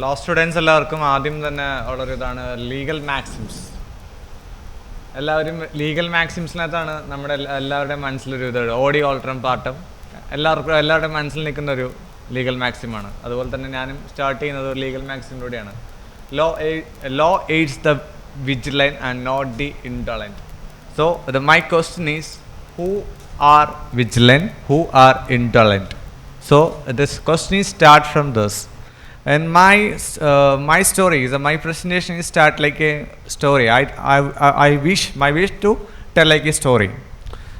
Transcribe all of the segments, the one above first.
Law students എല്ലാവർക്കും ആദ്യം തന്നെ ഉള്ളൊരു ഇതാണ് ലീഗൽ മാക്സിംസ് എല്ലാവരും ലീഗൽ മാക്സിംസിനകത്താണ് നമ്മുടെ എല്ലാ- എല്ലാവരുടെയും മനസ്സിലൊരു ഇത് ഓഡി ഓൾട്ടറും പാട്ടും. എല്ലാവർക്കും എല്ലാവരുടെയും മനസ്സിൽ നിൽക്കുന്ന ഒരു ലീഗൽ മാക്സിമാണ് അതുപോലെ തന്നെ ഞാനും സ്റ്റാർട്ട് ചെയ്യുന്നത് ഒരു legal മാക്സിമിലൂടെയാണ് law law aids the vigilant and not the indolent so the my question is who are vigilant who are indolent so this question is start from this. And my uh, my story is my presentation is start like a story. I, I i I wish my wish to tell like a story.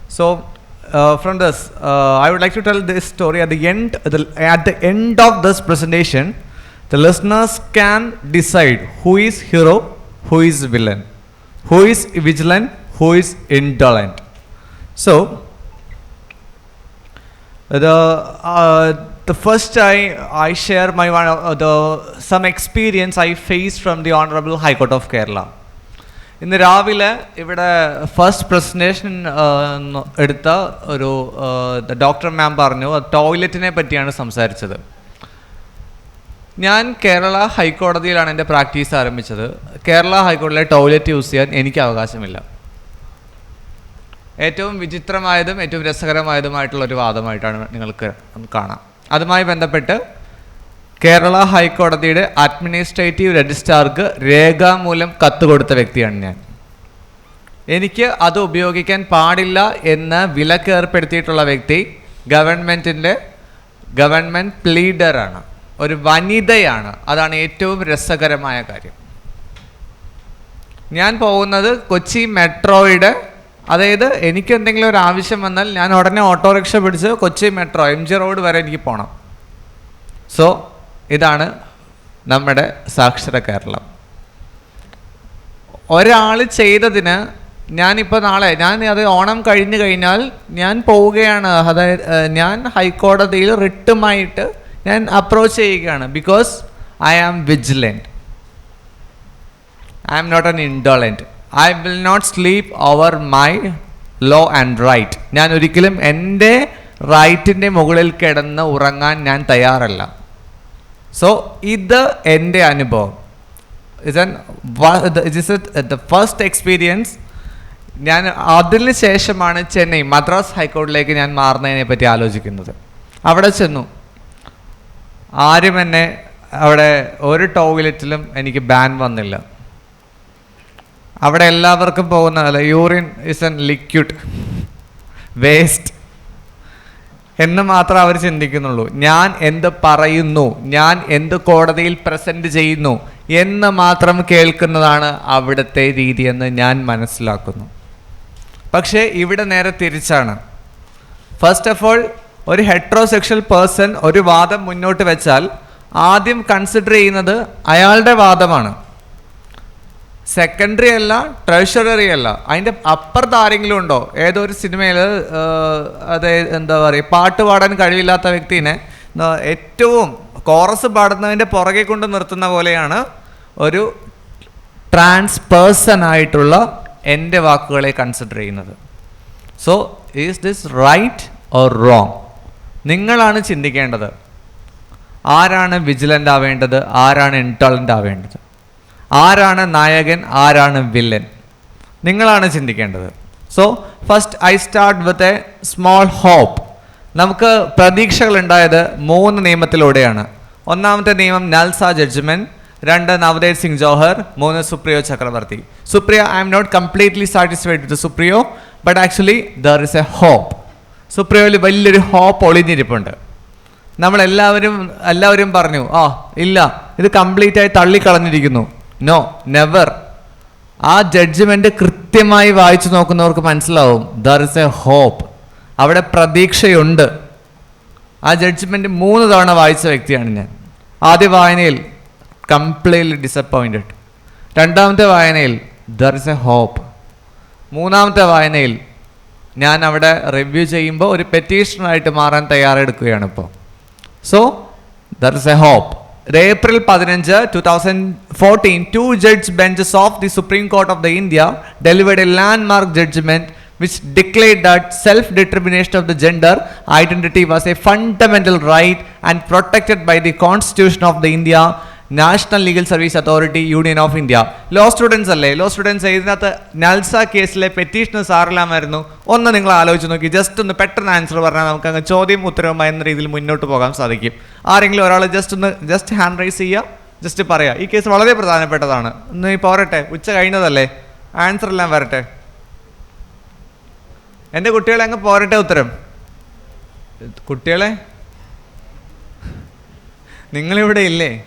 So uh, from this uh, i would like to tell this story at the end the, at the end of this presentation the listeners can decide who is hero who is villain who is vigilant who is indolent. So the uh, the first I I share my one uh, the some experience I faced from the Honorable High Court of Kerala. ഇന്ന് രാവിലെ ഇവിടെ first presentation എടുത്ത ഒരു doctor മാം പറഞ്ഞു ടോയ്ലറ്റിനെ പറ്റിയാണ് സംസാരിച്ചത്. ഞാൻ കേരള ഹൈക്കോടതിയിലാണ് എന്റെ പ്രാക്ടീസ് ആരംഭിച്ചത്. കേരള ഹൈക്കോടതിയിലെ ടോയ്ലറ്റ് യൂസ് ചെയ്യാൻ എനിക്ക് അവകാശമില്ല. ഏറ്റവും വിചിത്രമായതും ഏറ്റവും രസകരമായതുമായിട്ടുള്ള ഒരു വാദമായിട്ടാണ് നിങ്ങൾക്ക് കാണാം. അതുമായി ബന്ധപ്പെട്ട് കേരള ഹൈക്കോടതിയുടെ അഡ്മിനിസ്ട്രേറ്റീവ് രജിസ്ട്രാർക്ക് രേഖാമൂലം കത്ത് കൊടുത്ത വ്യക്തിയാണ് ഞാൻ. എനിക്ക് അത് ഉപയോഗിക്കാൻ പാടില്ല എന്ന് വിലക്ക് ഏർപ്പെടുത്തിയിട്ടുള്ള വ്യക്തി ഗവൺമെന്റിന്റെ ഗവൺമെന്റ് പ്ലീഡറാണ്. ഒരു വനിതയാണ്. അതാണ് ഏറ്റവും രസകരമായ കാര്യം. ഞാൻ പോകുന്നത് കൊച്ചി മെട്രോയുടെ അതായത് എനിക്ക് എന്തെങ്കിലും ഒരു ആവശ്യം വന്നാൽ ഞാൻ ഉടനെ ഓട്ടോറിക്ഷ പിടിച്ച് Kochi metro M G road വരെ എനിക്ക് പോകണം സോ ഇതാണ് നമ്മുടെ സാക്ഷര കേരളം. ഒരാൾ ചെയ്തതിന് ഞാനിപ്പോൾ നാളെ ഞാൻ അത് ഓണം കഴിഞ്ഞു കഴിഞ്ഞാൽ ഞാൻ പോവുകയാണ്. അതായത് ഞാൻ ഹൈക്കോടതിയിൽ റിട്ടുമായിട്ട് ഞാൻ അപ്രോച്ച് ചെയ്യുകയാണ്. Because I am vigilant I am not an indolent I will not sleep over my law and right ഞാൻ ഒരിക്കലും എന്റെ റൈറ്റിന്റെ മുകളിൽ കിടന്ന് ഉറങ്ങാൻ ഞാൻ തയ്യാറല്ല. സോ ഇത് എന്റെ അനുഭവം. Is is the first experience ഞാൻ അതിന് ശേഷമാണ് ചെന്നൈ മദ്രാസ് ഹൈക്കോടതിയിലേക്ക് ഞാൻ മാറുന്നതിനെ പറ്റി ആലോചിക്കുന്നത്. അവിടെ ചെന്നു. ആരും എന്നെ അവിടെ ഒരു ടോയ്ലറ്റിലും എനിക്ക് ബാൻ വന്നില്ല. അവിടെ എല്ലാവർക്കും പോകുന്ന അല്ല urine is an liquid waste എന്ന് മാത്രം അവർ ചിന്തിക്കുന്നുള്ളൂ. ഞാൻ എന്ത് പറയുന്നു ഞാൻ എന്ത് കോടതിയിൽ പ്രസന്റ് ചെയ്യുന്നു എന്ന് മാത്രം കേൾക്കുന്നതാണ് അവിടുത്തെ രീതി എന്ന് ഞാൻ മനസ്സിലാക്കുന്നു. പക്ഷേ ഇവിടെ നേരെ തിരിച്ചാണ്. ഫസ്റ്റ് ഓഫ് ഓൾ ഒരു ഹെട്രോസെക്ഷൽ പേഴ്സൺ ഒരു വാദം മുന്നോട്ട് വെച്ചാൽ ആദ്യം കൺസിഡർ ചെയ്യുന്നത് അയാളുടെ വാദമാണ്. സെക്കൻഡറി അല്ല ട്രഷററി അല്ല. അതിന്റെ അപ്പുറത്ത് ആരെങ്കിലും ഉണ്ടോ? ഏതോ ഒരു സിനിമയിൽ അത് എന്താ പറയുക പാട്ട് പാടാൻ കഴിവില്ലാത്ത വ്യക്തിനെ ഏറ്റവും കോറസ് പാടുന്നതിന്റെ പുറകെ കൊണ്ട് നിർത്തുന്ന പോലെയാണ് ഒരു ട്രാൻസ് പേഴ്സൺ ആയിട്ടുള്ള എന്റെ വാക്കുകളെ കൺസിഡർ ചെയ്യുന്നത്. So is this right or wrong നിങ്ങളാണ് ചിന്തിക്കേണ്ടത്. ആരാണ് വിജിലന്റ് ആവേണ്ടത്? ആരാണ് ഇൻടോളന്റ് ആവേണ്ടത്? ആരാണ് നായകൻ ആരാണ് വില്ലൻ? നിങ്ങളാണ് ചിന്തിക്കേണ്ടത്. So first I start with a small hope നമുക്ക് പ്രതീക്ഷകൾ ഉണ്ടായത് മൂന്ന് നിയമത്തിലൂടെയാണ്. ഒന്നാമത്തെ നിയമം നൽസ ജഡ്ജ്മെന്റ് രണ്ട് നവദേവ് സിംഗ് ജോഹർ മൂന്ന് Supriyo Chakraborty Supriya I am not completely satisfied with Supriyo but actually there is a hope സുപ്രിയോയിൽ വലിയൊരു ഹോപ്പ് ഒളിഞ്ഞിരിപ്പുണ്ട്. നമ്മളെല്ലാവരും എല്ലാവരും പറഞ്ഞു ആ ഇല്ല ഇത് കംപ്ലീറ്റ് ആയി തള്ളിക്കളഞ്ഞിരിക്കുന്നു. നോ നെവർ ആ ജഡ്ജ്മെന്റ് കൃത്യമായി വായിച്ചു നോക്കുന്നവർക്ക് മനസ്സിലാവും. ദർ ഇസ് എ ഹോപ്പ് അവിടെ പ്രതീക്ഷയുണ്ട്. ആ ജഡ്ജ്മെന്റ് മൂന്ന് തവണ വായിച്ച വ്യക്തിയാണ് ഞാൻ. ആദ്യ വായനയിൽ കംപ്ലീറ്റ്ലി ഡിസപ്പോയിന്റഡ് രണ്ടാമത്തെ വായനയിൽ ദർ ഇസ് എ ഹോപ്പ് മൂന്നാമത്തെ വായനയിൽ ഞാൻ അവിടെ റിവ്യൂ ചെയ്യുമ്പോൾ ഒരു പെറ്റീഷനായിട്ട് മാറാൻ തയ്യാറെടുക്കുകയാണ് ഇപ്പോൾ. So there is a hope April 2014, two judge benches of the Supreme Court of the India delivered a landmark judgment which declared that self-determination of the gender identity was a fundamental right and protected by the Constitution of the India national legal service authority union of India. Law students അല്ലേ? Law students ഇതിനകത്ത് നൽസ കേസിലെ petitioner സാറിലാമായിരുന്നു. ഒന്ന് നിങ്ങൾ ആലോചിച്ച് നോക്കി. Just ഒന്ന് പെട്ടെന്ന് answer പറഞ്ഞാൽ നമുക്ക് അങ്ങ് ചോദ്യം ഉത്തരവുമായി എന്ന രീതിയിൽ മുന്നോട്ട് പോകാൻ സാധിക്കും. ആരെങ്കിലും ഒരാൾ ജസ്റ്റ് ഒന്ന് ജസ്റ്റ് ഹാൻഡ് റൈസ് ചെയ്യുക ജസ്റ്റ് പറയാം ഈ കേസ് വളരെ പ്രധാനപ്പെട്ടതാണ്. ഒന്ന് പോരട്ടെ ഉച്ച കഴിഞ്ഞതല്ലേ? ആൻസർ എല്ലാം വരട്ടെ. എന്റെ കുട്ടികളെ അങ്ങ് പോരട്ടെ ഉത്തരം. കുട്ടികളെ? നിങ്ങളിവിടെ ഇല്ലേ?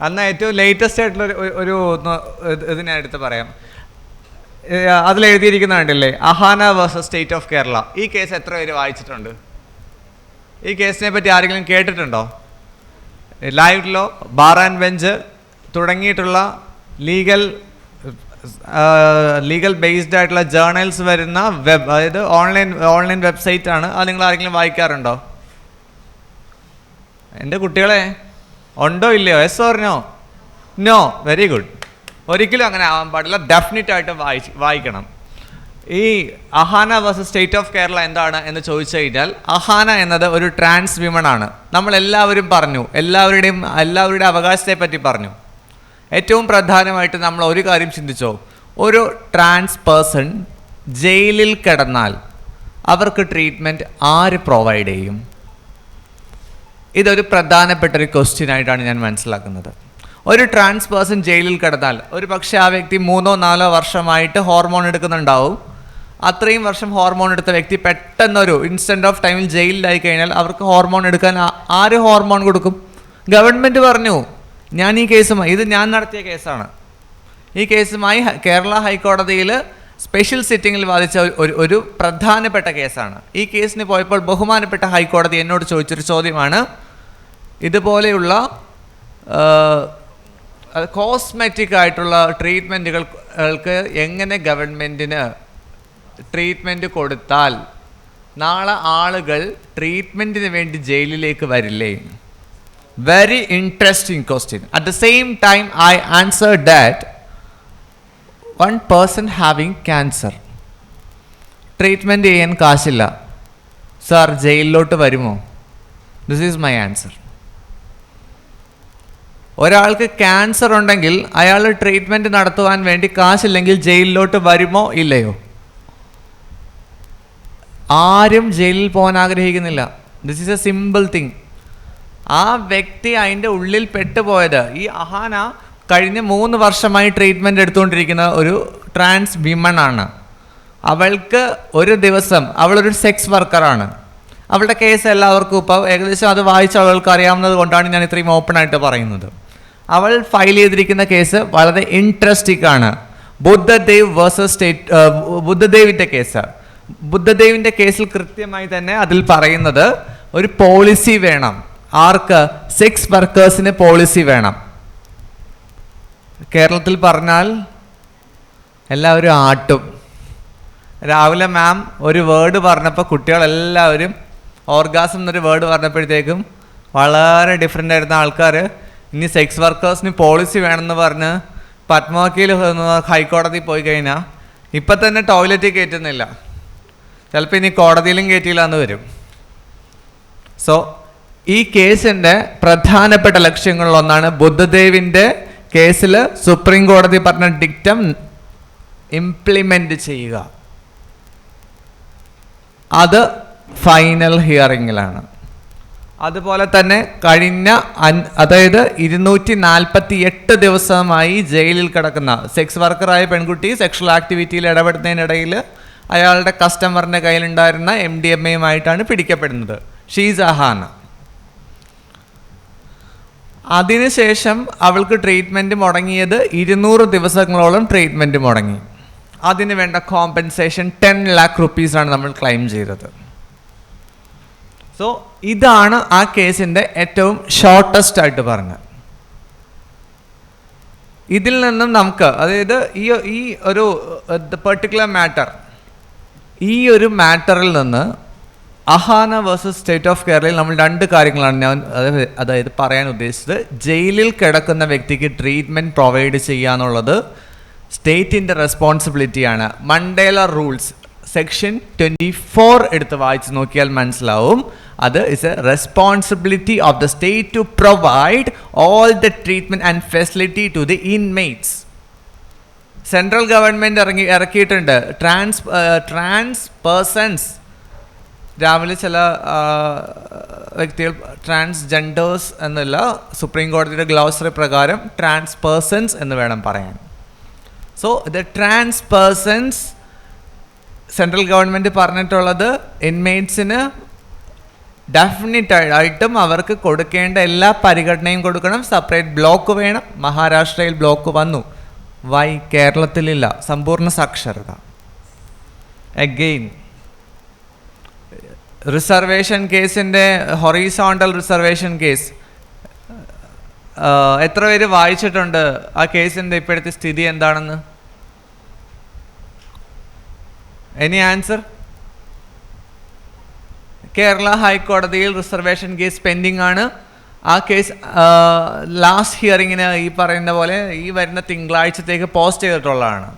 അന്ന് ഏറ്റവും ലേറ്റസ്റ്റ് ആയിട്ടുള്ള ഒരു- ഒരു- ഒരു ഒന്ന് ഇത് ഇത് ഞാൻ എടുത്ത് പറയാം. അതിൽ എഴുതിയിരിക്കുന്ന കണ്ടില്ലേ? Ahana versus state of Kerala ഈ കേസ് എത്ര പേര് വായിച്ചിട്ടുണ്ട്? ഈ കേസിനെ പറ്റി ആരെങ്കിലും കേട്ടിട്ടുണ്ടോ? Live Law Bar and Bench തുടങ്ങിയിട്ടുള്ള ലീഗൽ ലീഗൽ ബേസ്ഡ് ആയിട്ടുള്ള ജേർണൽസ് വരുന്ന വെബ് അതായത് ഓൺലൈൻ ഓൺലൈൻ വെബ്സൈറ്റ് ആണ്. അത് നിങ്ങൾ ആരെങ്കിലും വായിക്കാറുണ്ടോ? എന്റെ കുട്ടികളെ ഉണ്ടോ ഇല്ലയോ? Yes or no no very good ഒരിക്കലും അങ്ങനെ ആവാൻ പാടില്ല. ഡെഫിനറ്റ് ആയിട്ട് വായിച്ച് വായിക്കണം. ഈ Ahana versus state of Kerala എന്താണ് എന്ന് ചോദിച്ചു കഴിഞ്ഞാൽ അഹാന എന്നത് ഒരു ട്രാൻസ് വിമൺ ആണ്. നമ്മൾ എല്ലാവരും പറഞ്ഞു. എല്ലാവരുടെയും എല്ലാവരുടെയും അവകാശത്തെ പറ്റി പറഞ്ഞു. ഏറ്റവും പ്രധാനമായിട്ട് നമ്മൾ ഒരു കാര്യം ചിന്തിച്ചോ? ഒരു ട്രാൻസ് പേഴ്സൺ ജയിലിൽ കിടന്നാൽ അവർക്ക് ട്രീറ്റ്മെന്റ് ആര് പ്രൊവൈഡ് ചെയ്യും? ഇതൊരു പ്രധാനപ്പെട്ട ഒരു ക്വസ്റ്റ്യൻ ആയിട്ടാണ് ഞാൻ മനസ്സിലാക്കുന്നത്. ഒരു ട്രാൻസ് പേഴ്സൺ ജയിലിൽ കിടന്നാൽ ഒരു പക്ഷേ ആ വ്യക്തി മൂന്നോ നാലോ വർഷമായിട്ട് ഹോർമോൺ എടുക്കുന്നുണ്ടാവും. അത്രയും വർഷം ഹോർമോൺ എടുത്ത വ്യക്തി പെട്ടെന്നൊരു ഇൻസ്റ്റന്റ് ഓഫ് ടൈമിൽ ജയിലിലായി കഴിഞ്ഞാൽ അവർക്ക് ഹോർമോൺ എടുക്കാൻ ആര് ഹോർമോൺ കൊടുക്കും? ഗവൺമെന്റ് പറഞ്ഞു ഞാൻ ഈ കേസുമായി ഇത് ഞാൻ നടത്തിയ കേസാണ്. ഈ കേസുമായി കേരള ഹൈക്കോടതിയിൽ സ്പെഷ്യൽ സിറ്റിങ്ങിൽ വാദിച്ച ഒരു ഒരു പ്രധാനപ്പെട്ട കേസാണ്. ഈ കേസിന് പോയപ്പോൾ ബഹുമാനപ്പെട്ട ഹൈക്കോടതി എന്നോട് ചോദിച്ചൊരു ചോദ്യമാണ് ഇതുപോലെയുള്ള കോസ്മെറ്റിക് ആയിട്ടുള്ള ട്രീറ്റ്മെന്റുകൾക്ക് എങ്ങനെ ഗവൺമെന്റിന് ട്രീറ്റ്മെന്റ് കൊടുത്താൽ നാളെ ആളുകൾ ട്രീറ്റ്മെന്റിന് വേണ്ടി ജയിലിലേക്ക് വരില്ലേ? Very interesting question at the same time I answer that one person having cancer treatment ചെയ്യാൻ കാശില്ല. സാർ ജയിലിലോട്ട് വരുമോ? ദിസ് ഈസ് മൈ ആൻസർ ഒരാൾക്ക് ക്യാൻസർ ഉണ്ടെങ്കിൽ അയാൾ ട്രീറ്റ്മെന്റ് നടത്തുവാൻ വേണ്ടി കാശില്ലെങ്കിൽ ജയിലിലോട്ട് വരുമോ ഇല്ലയോ? ആരും ജയിലിൽ പോകാൻ ആഗ്രഹിക്കുന്നില്ല. This is a simple thing ആ വ്യക്തി അതിന്റെ ഉള്ളിൽ പെട്ടുപോയത് ഈ അഹാന കഴിഞ്ഞ മൂന്ന് വർഷമായി ട്രീറ്റ്മെന്റ് എടുത്തുകൊണ്ടിരിക്കുന്ന ഒരു ട്രാൻസ് വിമൺ ആണ്. അവൾക്ക് ഒരു ദിവസം അവളൊരു സെക്സ് വർക്കറാണ് അവളുടെ കേസ് എല്ലാവർക്കും ഇപ്പോൾ ഏകദേശം അത് വായിച്ച ആളുകൾക്ക് അറിയാവുന്നത് കൊണ്ടാണ് ഞാൻ ഇത്രയും ഓപ്പൺ ആയിട്ട് പറയുന്നത്. അവൾ ഫയൽ ചെയ്തിരിക്കുന്ന കേസ് വളരെ ഇൻട്രസ്റ്റിംഗ് ആണ്. ബുദ്ധദേവ് വേഴ്സസ് സ്റ്റേറ്റ് ബുദ്ധദേവിന്റെ കേസ് ബുദ്ധദേവിന്റെ കേസിൽ കൃത്യമായി തന്നെ അതിൽ പറയുന്നത് ഒരു പോളിസി വേണം. ആർക്ക്? സെക്സ് വർക്കേഴ്സിന് പോളിസി വേണം. കേരളത്തിൽ പറഞ്ഞാൽ എല്ലാവരും ആട്ടും. രാവിലെ മാം ഒരു വേർഡ് പറഞ്ഞപ്പോൾ കുട്ടികളെല്ലാവരും ഓർഗാസം എന്നൊരു വേർഡ് പറഞ്ഞപ്പോഴത്തേക്കും വളരെ ഡിഫറെന്റ് ആയിരുന്ന ആൾക്കാർ ഇനി സെക്സ് വർക്കേഴ്സിന് പോളിസി വേണമെന്ന് പറഞ്ഞ് പത്മവക്കീൽ ഹൈക്കോടതി പോയി കഴിഞ്ഞാൽ ഇപ്പം തന്നെ ടോയ്ലറ്റിൽ കയറ്റുന്നില്ല ചിലപ്പോൾ ഇനി കോടതിയിലും കയറ്റിയില്ല എന്ന് വരും. സോ ഈ കേസിന്റെ പ്രധാനപ്പെട്ട ലക്ഷ്യങ്ങളിലൊന്നാണ് ബുദ്ധദേവിന്റെ കേസിൽ സുപ്രീം കോടതി പറഞ്ഞ ഡിക്റ്റം ഇംപ്ലിമെന്റ് ചെയ്യുക. അത് ഫൈനൽ ഹിയറിങ്ങിലാണ് അതുപോലെ തന്നെ കഴിഞ്ഞ അതായത് ഇരുന്നൂറ്റി നാൽപ്പത്തി എട്ട് ദിവസമായി ജയിലിൽ കിടക്കുന്ന സെക്സ് വർക്കറായ പെൺകുട്ടി സെക്ഷൽ ആക്ടിവിറ്റിയിൽ ഇടപെടുന്നതിനിടയിൽ അയാളുടെ കസ്റ്റമറിന്റെ കയ്യിലുണ്ടായിരുന്ന എം ഡി എം എയുമായിട്ടാണ് പിടിക്കപ്പെടുന്നത്. ഷീസ് അഹാന അതിനുശേഷം അവൾക്ക് ട്രീറ്റ്മെന്റ് മുടങ്ങിയത് ഇരുന്നൂറ് ദിവസങ്ങളോളം ട്രീറ്റ്മെന്റ് മുടങ്ങി. അതിന് വേണ്ട കോമ്പൻസേഷൻ ടെൻ ലാക്ക് റുപ്പീസാണ് നമ്മൾ ക്ലെയിം ചെയ്തത്. സോ ഇതാണ് ആ കേസിന്റെ ഏറ്റവും ഷോർട്ടസ്റ്റ് ആയിട്ട് പറഞ്ഞത് ഇതിൽ നിന്നും നമുക്ക് അതായത് ഈ ഈ ഒരു പെർട്ടിക്കുലർ മാറ്റർ ഈ ഒരു മാറ്ററിൽ നിന്ന് അഹാന വേഴ്സസ് സ്റ്റേറ്റ് ഓഫ് കേരളയിൽ നമ്മൾ രണ്ട് കാര്യങ്ങളാണ് ഞാൻ അതായത് പറയാൻ ഉദ്ദേശിച്ചത്. ജയിലിൽ കിടക്കുന്ന വ്യക്തിക്ക് ട്രീറ്റ്മെന്റ് പ്രൊവൈഡ് ചെയ്യുക എന്നുള്ളത് സ്റ്റേറ്റിന്റെ റെസ്പോൺസിബിലിറ്റിയാണ് Mandela rules section twenty four എടുത്ത് വായിച്ച് നോക്കിയാൽ മനസ്സിലാവും. അത് is a responsibility of the state to provide all the treatment and facility to the inmates central government ഇറങ്ങി ഇറക്കിയിട്ടുണ്ട്. ട്രാൻസ് ട്രാൻസ് പേഴ്സൺസ് രാവിലെ ചില വ്യക്തികൾ ട്രാൻസ്ജെൻഡേഴ്സ് എന്നല്ല സുപ്രീം കോടതിയുടെ ഗ്ലോസറി പ്രകാരം ട്രാൻസ് പേഴ്സൺസ് എന്ന് വേണം പറയാൻ. So the trans persons central government പറഞ്ഞിട്ടുള്ളത് ഇൻമെയ്റ്റ്സിന് ഡെഫിനറ്റ് ആയിട്ടും അവർക്ക് കൊടുക്കേണ്ട എല്ലാ പരിഗണനയും കൊടുക്കണം. സെപ്പറേറ്റ് ബ്ലോക്ക് വേണം. മഹാരാഷ്ട്രയിൽ ബ്ലോക്ക് വന്നു. വൈ കേരളത്തിലില്ല. സമ്പൂർണ സാക്ഷരത. അഗെയിൻ റിസർവേഷൻ കേസിന്റെ ഹൊറീസോണ്ടൽ റിസർവേഷൻ കേസ് എത്ര പേര് വായിച്ചിട്ടുണ്ട്? ആ കേസിന്റെ ഇപ്പോഴത്തെ സ്ഥിതി എന്താണെന്ന്? എനി ആൻസർ കേരള ഹൈക്കോടതിയിൽ റിസർവേഷൻ കേസ് പെൻഡിങ് ആണ്. ആ കേസ് ലാസ്റ്റ് ഹിയറിങ്ങിന് ഈ പറയുന്ന പോലെ ഈ വരുന്ന തിങ്കളാഴ്ചത്തേക്ക് പോസ്റ്റ് ചെയ്തിട്ടുള്ളതാണ്.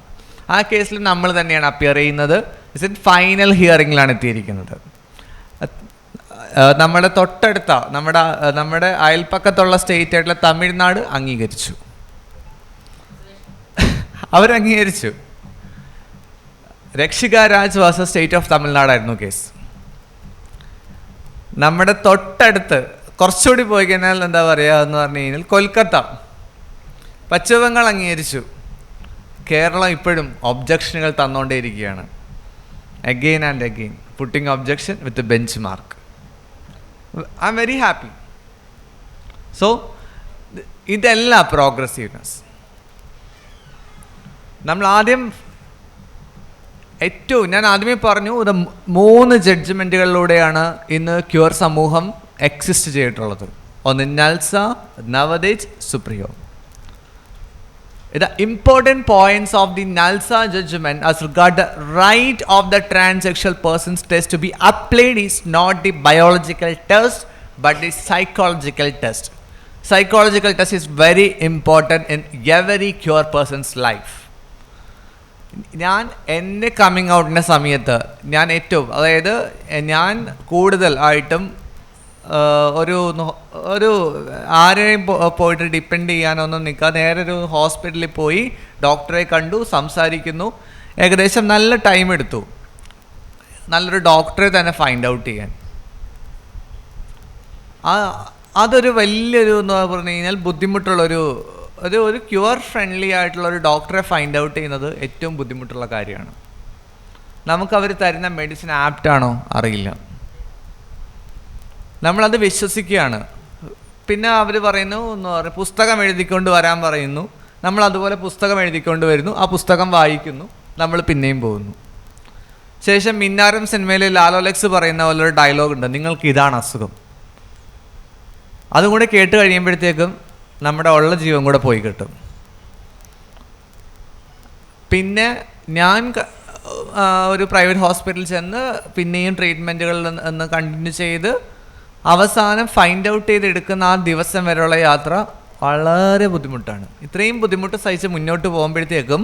ആ കേസിൽ നമ്മൾ തന്നെയാണ് അപ്പിയർ ചെയ്യുന്നത്. ഇസ് ഇറ്റ് ഫൈനൽ ഹിയറിങ്ങിലാണ് എത്തിയിരിക്കുന്നത്. നമ്മുടെ തൊട്ടടുത്ത നമ്മുടെ നമ്മുടെ അയൽപ്പക്കത്തുള്ള സ്റ്റേറ്റ് ആയിട്ടുള്ള തമിഴ്നാട് അംഗീകരിച്ചു. അവരംഗീകരിച്ചു. രക്ഷിക രാജ് വാസ സ്റ്റേറ്റ് ഓഫ് തമിഴ്നാടായിരുന്നു കേസ്. നമ്മുടെ തൊട്ടടുത്ത് കുറച്ചുകൂടി പോയി കഴിഞ്ഞാൽ എന്താ പറയുക എന്ന് പറഞ്ഞു കഴിഞ്ഞാൽ കൊൽക്കത്ത. പശ്ചിമബംഗാൾ അംഗീകരിച്ചു. കേരളം ഇപ്പോഴും ഒബ്ജക്ഷനുകൾ തന്നുകൊണ്ടേയിരിക്കുകയാണ് again and again putting objection with bench mark I am very happy so ഇതല്ല പ്രോഗ്രസീവ്നെസ് നമ്മൾ ആദ്യം ഏറ്റവും ഞാൻ ആദ്യമേ പറഞ്ഞു ഇത് മൂന്ന് ജഡ്ജ്മെന്റുകളിലൂടെയാണ് ഇന്ന് ക്യൂർ സമൂഹം എക്സിസ്റ്റ് ചെയ്തിട്ടുള്ളത്. ഒന്ന് നൽസ നവദേജ് സുപ്രിയോ. ഇത് important points of the NALSA judgment as regard the right of the transsexual persons test to be applied is not the biological test but the psychological test psychological test is very important in every queer persons life ഞാൻ എന്റെ coming ഔട്ടിന്റെ സമയത്ത് ഞാൻ ഏറ്റവും അതായത് ഞാൻ കൂടുതൽ ആയിട്ടും ഒരു ഒരു ആരെയും പോയിട്ട് ഡിപ്പെൻഡ് ചെയ്യാനൊന്നും നിൽക്കുക നേരെ ഒരു ഹോസ്പിറ്റലിൽ പോയി ഡോക്ടറെ കണ്ടു സംസാരിക്കുന്നു. ഏകദേശം നല്ല ടൈം എടുത്തു. നല്ലൊരു ഡോക്ടറെ തന്നെ ഫൈൻഡ് ഔട്ട് ചെയ്യാൻ. അതൊരു വലിയൊരു എന്ന് പറഞ്ഞു കഴിഞ്ഞാൽ ബുദ്ധിമുട്ടുള്ളൊരു ഒരു ഒരു ക്യൂർ ഫ്രണ്ട്ലി ആയിട്ടുള്ള ഒരു ഡോക്ടറെ ഫൈൻഡ് ഔട്ട് ചെയ്യുന്നത് ഏറ്റവും ബുദ്ധിമുട്ടുള്ള കാര്യമാണ്. നമുക്ക് അവർ തരുന്ന മെഡിസിൻ ആപ്റ്റാണോ അറിയില്ല. നമ്മളത് വിശ്വസിക്കുകയാണ്. പിന്നെ അവർ പറയുന്നു എന്ന് പറയും പുസ്തകം എഴുതിക്കൊണ്ട് വരാൻ പറയുന്നു. നമ്മൾ അതുപോലെ പുസ്തകം എഴുതിക്കൊണ്ട് വരുന്നു. ആ പുസ്തകം വായിക്കുന്നു. നമ്മൾ പിന്നെയും പോകുന്നു. ശേഷം മിന്നാരം സിനിമയിൽ ലാലോലെക്സ് പറയുന്ന പോലെ ഒരു ഡയലോഗ് ഉണ്ട്. നിങ്ങൾക്ക് ഇതാണ് അസുഖം. അതും കൂടെ കേട്ട് കഴിയുമ്പോഴത്തേക്കും നമ്മുടെ ഉള്ള ജീവൻ കൂടെ പോയി കിട്ടും. പിന്നെ ഞാൻ ഒരു പ്രൈവറ്റ് ഹോസ്പിറ്റലിൽ ചെന്ന് പിന്നെയും ട്രീറ്റ്മെന്റുകളിൽ നിന്ന് കണ്ടിന്യൂ ചെയ്ത് അവസാനം ഫൈൻഡ് ഔട്ട് ചെയ്ത് എടുക്കുന്ന ആ ദിവസം വരെയുള്ള യാത്ര വളരെ ബുദ്ധിമുട്ടാണ്. ഇത്രയും ബുദ്ധിമുട്ട് സഹിച്ച് മുന്നോട്ട് പോകുമ്പോഴത്തേക്കും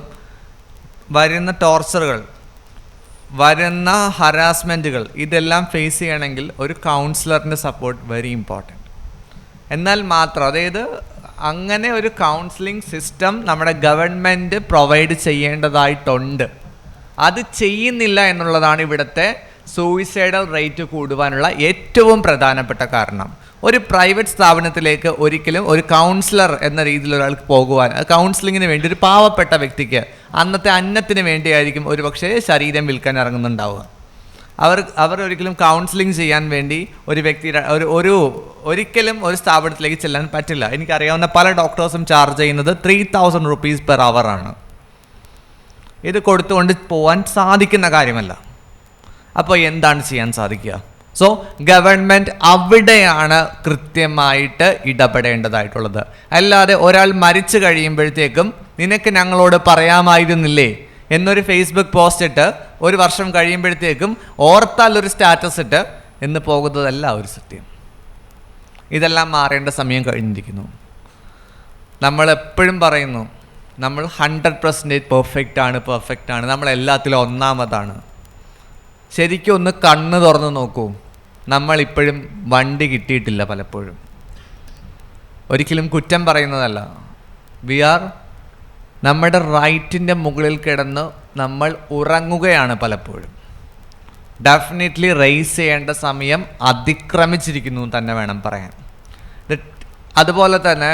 വരുന്ന ടോർച്ചറുകൾ വരുന്ന ഹറാസ്മെന്റുകൾ ഇതെല്ലാം ഫേസ് ചെയ്യണമെങ്കിൽ ഒരു കൗൺസിലറിന്റെ സപ്പോർട്ട് വെരി ഇമ്പോർട്ടന്റ് എന്നാൽ മാത്രം അതായത് അങ്ങനെ ഒരു കൗൺസിലിംഗ് സിസ്റ്റം നമ്മുടെ ഗവൺമെന്റ് പ്രൊവൈഡ് ചെയ്യേണ്ടതായിട്ടുണ്ട്. അത് ചെയ്യുന്നില്ല എന്നുള്ളതാണ് ഇവിടുത്തെ സൂയിസൈഡൽ റേറ്റ് കൂടുവാനുള്ള ഏറ്റവും പ്രധാനപ്പെട്ട കാരണം. ഒരു പ്രൈവറ്റ് സ്ഥാപനത്തിലേക്ക് ഒരിക്കലും ഒരു കൗൺസിലർ എന്ന രീതിയിൽ ഒരാൾക്ക് പോകുവാൻ കൗൺസിലിങ്ങിന് വേണ്ടി ഒരു പാവപ്പെട്ട വ്യക്തിക്ക് അന്നത്തെ അന്നത്തിന് വേണ്ടിയായിരിക്കും ഒരു പക്ഷേ ശരീരം വിൽക്കാൻ ഇറങ്ങുന്നുണ്ടാവുക. അവർ അവർ ഒരിക്കലും കൗൺസിലിംഗ് ചെയ്യാൻ വേണ്ടി ഒരു വ്യക്തി ഒരു ഒരു ഒരിക്കലും ഒരു സ്ഥാപനത്തിലേക്ക് ചെല്ലാൻ പറ്റില്ല. എനിക്കറിയാവുന്ന പല ഡോക്ടേഴ്സും ചാർജ് ചെയ്യുന്നത് ത്രീ തൗസൻഡ് റുപ്പീസ് പെർ ആണ്. ഇത് കൊടുത്തുകൊണ്ട് പോകാൻ സാധിക്കുന്ന കാര്യമല്ല. അപ്പോൾ എന്താണ് ചെയ്യാൻ സാധിക്കുക? സോ ഗവൺമെന്റ് അവിടെയാണ് കൃത്യമായിട്ട് ഇടപെടേണ്ടതായിട്ടുള്ളത്. അല്ലാതെ ഒരാൾ മരിച്ചു കഴിയുമ്പോഴത്തേക്കും നിനക്ക് ഞങ്ങളോട് പറയാമായിരുന്നില്ലേ? എന്നൊരു ഫേസ്ബുക്ക് പോസ്റ്റ് ഇട്ട് ഒരു വർഷം കഴിയുമ്പോഴത്തേക്കും ഓർത്താൽ ഒരു സ്റ്റാറ്റസ് ഇട്ട് എന്ന് പോകുന്നതല്ല ഒരു സത്യം. ഇതെല്ലാം മാറേണ്ട സമയം കഴിഞ്ഞിരിക്കുന്നു. നമ്മൾ എപ്പോഴും പറയുന്നു നമ്മൾ ഹൺഡ്രഡ് പെർസെന്റേജ് പെർഫെക്റ്റ് ആണ് പെർഫെക്റ്റ് ആണ്. നമ്മൾ എല്ലാത്തിലും ഒന്നാമതാണ്. ശരിക്കും ഒന്ന് കണ്ണ് തുറന്ന് നോക്കൂ. നമ്മളിപ്പോഴും വണ്ടി കിട്ടിയിട്ടില്ല പലപ്പോഴും. ഒരിക്കലും കുറ്റം പറയുന്നതല്ല. വി ആർ നമ്മുടെ റൈറ്റിന്റെ മുകളിൽ കിടന്ന് നമ്മൾ ഉറങ്ങുകയാണ് പലപ്പോഴും. ഡെഫിനറ്റ്ലി റേസ് ചെയ്യേണ്ട സമയം അതിക്രമിച്ചിരിക്കുന്നു തന്നെ വേണം പറയാൻ. അതുപോലെ തന്നെ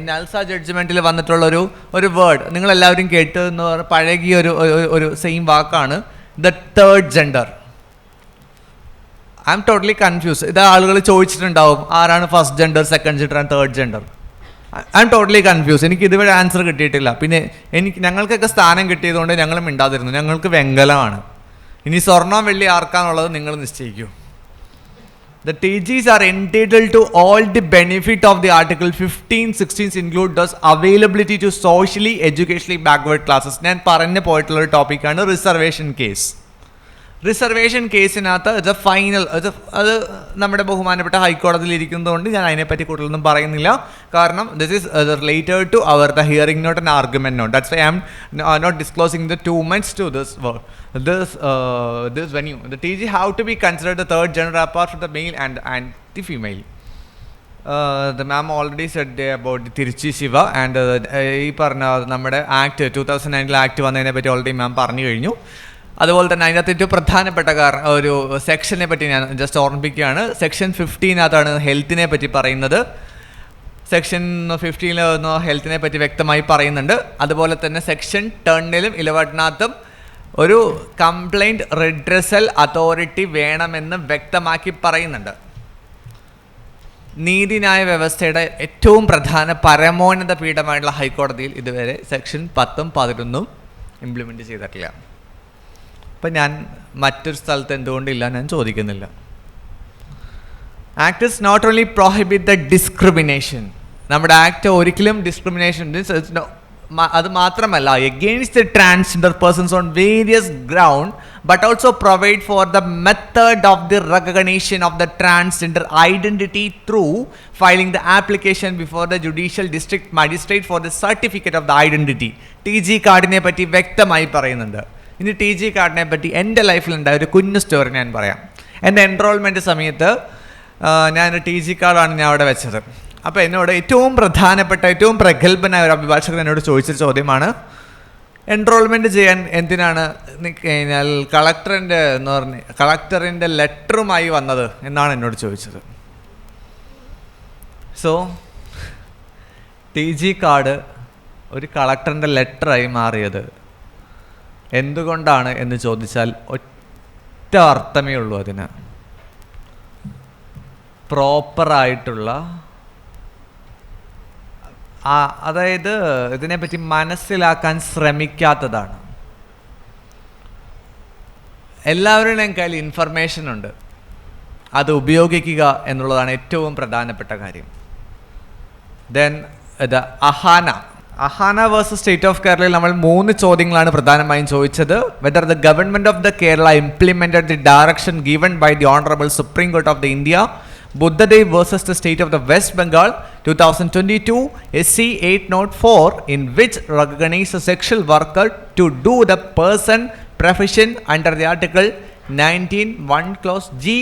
നൽസ ജഡ്ജ്മെന്റിൽ വന്നിട്ടുള്ള ഒരു ഒരു വേർഡ് നിങ്ങളെല്ലാവരും കേട്ട് എന്ന് പഴകിയ ഒരു- ഒരു സെയിം വാക്കാണ് the third gender I am totally confuse ഇത് ആളുകൾ ചോദിച്ചിട്ടുണ്ടാവും ആരാണ് first gender second gender and third gender I am totally confuse എനിക്ക് ഇതുവരെ ആൻസർ കിട്ടിയിട്ടില്ല. പിന്നെ എനിക്ക് ഞങ്ങൾക്കൊക്കെ സ്ഥാനം കിട്ടിയതുകൊണ്ട് ഞങ്ങൾ മിണ്ടാതിരുന്നു. ഞങ്ങൾക്ക് വെങ്കലമാണ്. ഇനി സ്വർണം വെള്ളി ആർക്കാന്നുള്ളത് നിങ്ങൾ നിശ്ചയിക്കൂ. The teachers are entitle to all the benefit of the article fifteen sixteens include does availability to socially educationally backward classes ഞാൻ പറഞ്ഞു പോയിട്ടുള്ള ഒരു ടോപ്പിക്കാണ് റിസർവേഷൻ കേസ് റിസർവേഷൻ കേസിനകത്ത് ഇത് ഫൈനൽ അത് നമ്മുടെ ബഹുമാനപ്പെട്ട ഹൈക്കോടതിയിൽ ഇരിക്കുന്നതുകൊണ്ട് ഞാൻ അതിനെപ്പറ്റി കൂടുതലൊന്നും പറയുന്നില്ല. കാരണം this is related to our the hearing not and argument not that's I am not disclosing the two months to this this this this venue. The TG have to be considered the third gender apart from the male and and female. Uh, the ma'am already said there about the Tiruchi Siva and ഈ പറഞ്ഞ നമ്മുടെ act two thousand നയനിൽ act വന്നതിനെ പറ്റി already മാം പറഞ്ഞു കഴിഞ്ഞു. അതുപോലെ തന്നെ അതിനകത്ത് ഏറ്റവും പ്രധാനപ്പെട്ട കാരണം ഒരു സെക്ഷനെ പറ്റി ഞാൻ ജസ്റ്റ് ഓർമ്മിപ്പിക്കുകയാണ്. സെക്ഷൻ ഫിഫ്റ്റീനകത്താണ് ഹെൽത്തിനെ പറ്റി പറയുന്നത്. സെക്ഷൻ ഫിഫ്റ്റീനിൽ ഹെൽത്തിനെ പറ്റി വ്യക്തമായി പറയുന്നുണ്ട്. അതുപോലെ തന്നെ സെക്ഷൻ ടെണ്ണിലും ഇലവട്ടിനകത്തും ഒരു കംപ്ലൈന്റ് റിഡ്രസൽ അതോറിറ്റി വേണമെന്ന് വ്യക്തമാക്കി പറയുന്നുണ്ട്. നീതിന്യായ വ്യവസ്ഥയുടെ ഏറ്റവും പ്രധാന പരമോന്നത പീഠമായിട്ടുള്ള ഹൈക്കോടതിയിൽ ഇതുവരെ സെക്ഷൻ പത്തും പതിനൊന്നും ഇംപ്ലിമെന്റ് ചെയ്തിട്ടില്ല. അപ്പം ഞാൻ മറ്റൊരു സ്ഥലത്ത് എന്തുകൊണ്ടില്ല ഞാൻ ചോദിക്കുന്നില്ല. Act is not only prohibit the discrimination നമ്മുടെ ആക്ട് ഒരിക്കലും ഡിസ്ക്രിമിനേഷൻ അത് മാത്രമല്ല against the transgender persons on various ground but also provide for the method of the recognition of the transgender identity through filing the application before the judicial district magistrate for the certificate of the identity T G കാർഡിനെ പറ്റി വ്യക്തമായി പറയുന്നുണ്ട്. ഇനി T G കാർഡിനെ പറ്റി എന്റെ ലൈഫിലുണ്ടായ ഒരു കുഞ്ഞു story ഞാൻ പറയാം. എന്റെ എൻറോൾമെന്റ് സമയത്ത് ഞാൻ ടി ജി കാർഡാണ് ഞാൻ അവിടെ വെച്ചത്. അപ്പോൾ എന്നോട് ഏറ്റവും പ്രധാനപ്പെട്ട ഏറ്റവും പ്രഗത്ഭനായ ഒരു അഭിഭാഷകൻ എന്നോട് ചോദിച്ച ചോദ്യമാണ് എൻറോൾമെന്റ് ചെയ്യാൻ എന്തിനാണ് കഴിഞ്ഞാൽ കളക്ടറിന്റെ എന്ന് പറഞ്ഞ് കളക്ടറിന്റെ ലെറ്ററുമായി വന്നത്? എന്നാണ് എന്നോട് ചോദിച്ചത്. സോ ടി ജി കാർഡ് ഒരു കളക്ടറിന്റെ ലെറ്ററായി മാറിയത് എന്തുകൊണ്ടാണ് എന്ന് ചോദിച്ചാൽ ഒറ്റ അർത്ഥമേ ഉള്ളൂ അതിന്. പ്രോപ്പറായിട്ടുള്ള അതായത് ഇതിനെപ്പറ്റി മനസ്സിലാക്കാൻ ശ്രമിക്കാത്തതാണ്. എല്ലാവരുടെയും കയ്യിൽ ഇൻഫർമേഷൻ ഉണ്ട്. അത് ഉപയോഗിക്കുക എന്നുള്ളതാണ് ഏറ്റവും പ്രധാനപ്പെട്ട കാര്യം. ദെൻ ഇത് Ahana Ahana versus state of കേരളയിൽ നമ്മൾ മൂന്ന് ചോദ്യങ്ങളാണ് പ്രധാനമായും ചോദിച്ചത്. Whether the government of the Kerala implemented the direction given by the honourable supreme court of the India Buddhadev versus the state of the West Bengal two thousand twenty two S C eight not four in which recognise sexual worker to do the person profession under the article nineteen one clause G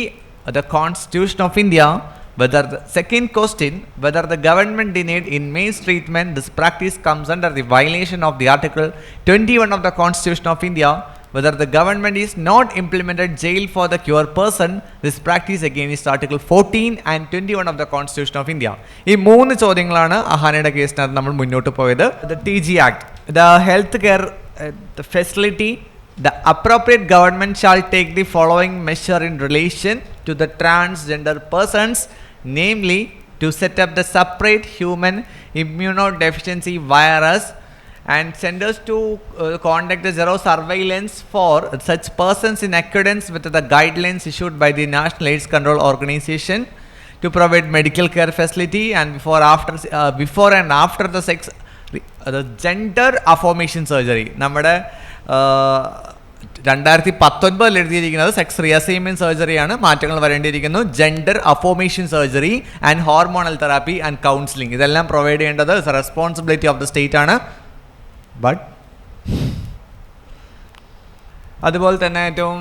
the Constitution of India, whether the second question, whether the government denied inmates treatment, this practice comes under the violation of the Article 21 of the Constitution of India, whether the government is not implemented jail for the cure person, this practice again is Article 14 and 21 of the Constitution of India. ഈ മൂന്ന് ചോദ്യങ്ങളാണ് അഹാനയുടെ കേസിനകത്ത് നമ്മൾ മുന്നോട്ട് പോയത് the T G act the health care facility The appropriate government shall take the following measure in relation to the transgender persons, namely to set up the separate human immunodeficiency virus and centers to uh, conduct the zero surveillance for such persons in accordance with the guidelines issued by the National AIDS Control Organization to provide medical care facility and before after uh, before and after the sex the gender affirmation surgery നമ്മുടെ രണ്ടായിരത്തി പത്തൊൻപതിൽ എഴുതിയിരിക്കുന്നത് sex റിയസൈമെന്റ് സർജറിയാണ്. മാറ്റങ്ങൾ വരേണ്ടിയിരിക്കുന്നു. Gender affirmation surgery and hormonal therapy and counselling ഇതെല്ലാം provide ചെയ്യേണ്ടത് responsibility of the state ആണ്. But അതുപോലെ തന്നെ ഏറ്റവും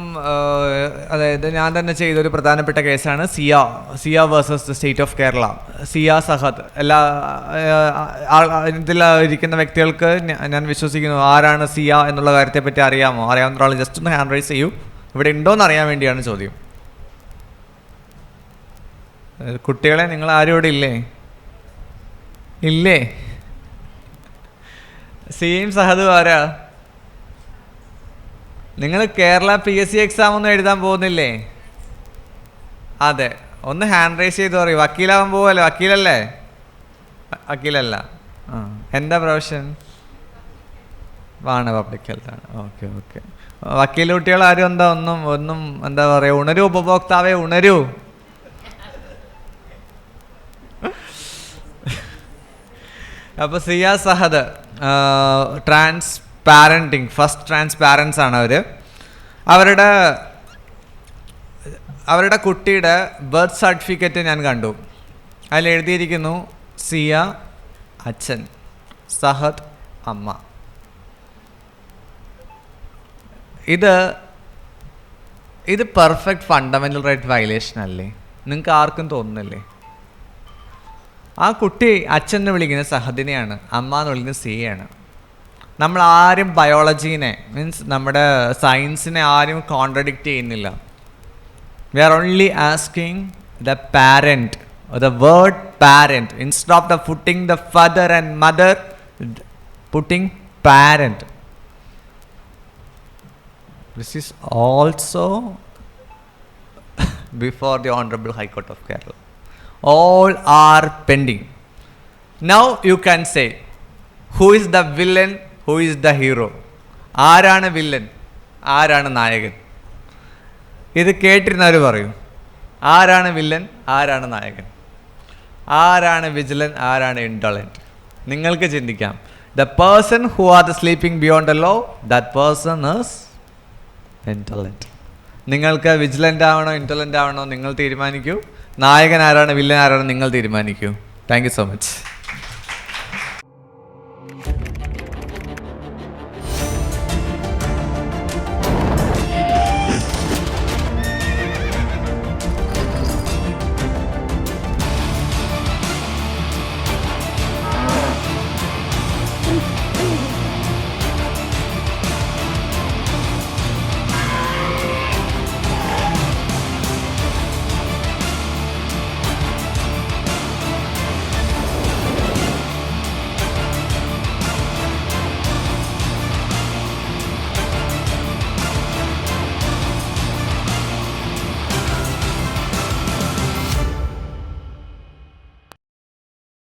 അതായത് ഞാൻ തന്നെ ചെയ്ത ഒരു പ്രധാനപ്പെട്ട കേസാണ് Zia Zia versus the state of Kerala. Zia Sahad. എല്ലാ ഇതിൽ ഇരിക്കുന്ന വ്യക്തികൾക്ക് ഞാൻ വിശ്വസിക്കുന്നു. ആരാണ് സിയ എന്നുള്ള കാര്യത്തെപ്പറ്റി അറിയാമോ? അറിയാവുന്ന ഒരാൾ ജസ്റ്റ് ഒന്ന് ഹാൻഡ് റൈസ് ചെയ്യൂ. ഇവിടെ ഉണ്ടോ എന്ന് അറിയാൻ വേണ്ടിയാണ് ചോദ്യം. കുട്ടികളെ നിങ്ങൾ ആരും ഇവിടെ ഇല്ലേ? ഇല്ലേ? സിയും സഹദും ആരാ? നിങ്ങൾ Kerala P S C exam ഒന്നും എഴുതാൻ പോകുന്നില്ലേ? അതെ. ഒന്ന് ഹാൻഡ് റൈസ് ചെയ്ത് പറയും. വക്കീലാവാൻ പോവല്ലേ വക്കീലല്ലേ? വക്കീലല്ല. ആ. എന്താ പ്രൊഫഷൻ? ആണ് പബ്ലിക് ഹെൽത്ത് ആണ്. Okay okay. വക്കീൽ കുട്ടികൾ ആരും എന്താ ഒന്നും ഒന്നും എന്താ പറയുക ഉണരൂ ഉപഭോക്താവേ ഉണരൂ. അപ്പോൾ സിയ സഹദ് ട്രാൻസ്പാരന്റിങ് ഫസ്റ്റ് ട്രാൻസ്പാരൻസ് ആണ് അവർ അവരുടെ അവരുടെ കുട്ടിയുടെ ബർത്ത് സർട്ടിഫിക്കറ്റ് ഞാൻ കണ്ടു. അതിൽ എഴുതിയിരിക്കുന്നു സിയ അച്ഛൻ സഹദ് അമ്മ. ഇത് ഇത് പെർഫെക്റ്റ് ഫണ്ടമെന്റൽ റൈറ്റ് വയലേഷൻ അല്ലേ? നിങ്ങൾക്ക് ആർക്കും തോന്നുന്നില്ലേ? ആ കുട്ടി അച്ഛനെ വിളിക്കുന്ന സഹദിനെയാണ് അമ്മ എന്ന് വിളിക്കുന്നത് സിയാണ് നമ്മൾ ആരും ബയോളജീനെ മീൻസ് നമ്മുടെ സയൻസിനെ ആരും കോൺട്രഡിക്റ്റ് ചെയ്യുന്നില്ല we are only asking the parent the word parent instead of the putting the father and mother putting parent this is also before the Honorable High Court of Kerala. All are pending. Now you can say, who is the villain, who is the hero ആരാണ് villain ആരാണ് നായകൻ? ഇത് കേട്ടിരുന്നവർ പറയും. ആരാണ് villain ആരാണ് നായകൻ? ആരാണ് വിജിലൻ ആരാണ് ഇൻഡോളന്റ് നിങ്ങൾക്ക് ചിന്തിക്കാം. The person who are the sleeping beyond the law that person is indolent നിങ്ങൾക്ക് വിജിലന്റ് ആവണോ ഇന്റലന്റ് ആവണോ നിങ്ങൾ തീരുമാനിക്കൂ. നായകൻ ആരാണ് വില്ലൻ ആരാണ് നിങ്ങൾ തീരുമാനിക്കൂ. Thank you so much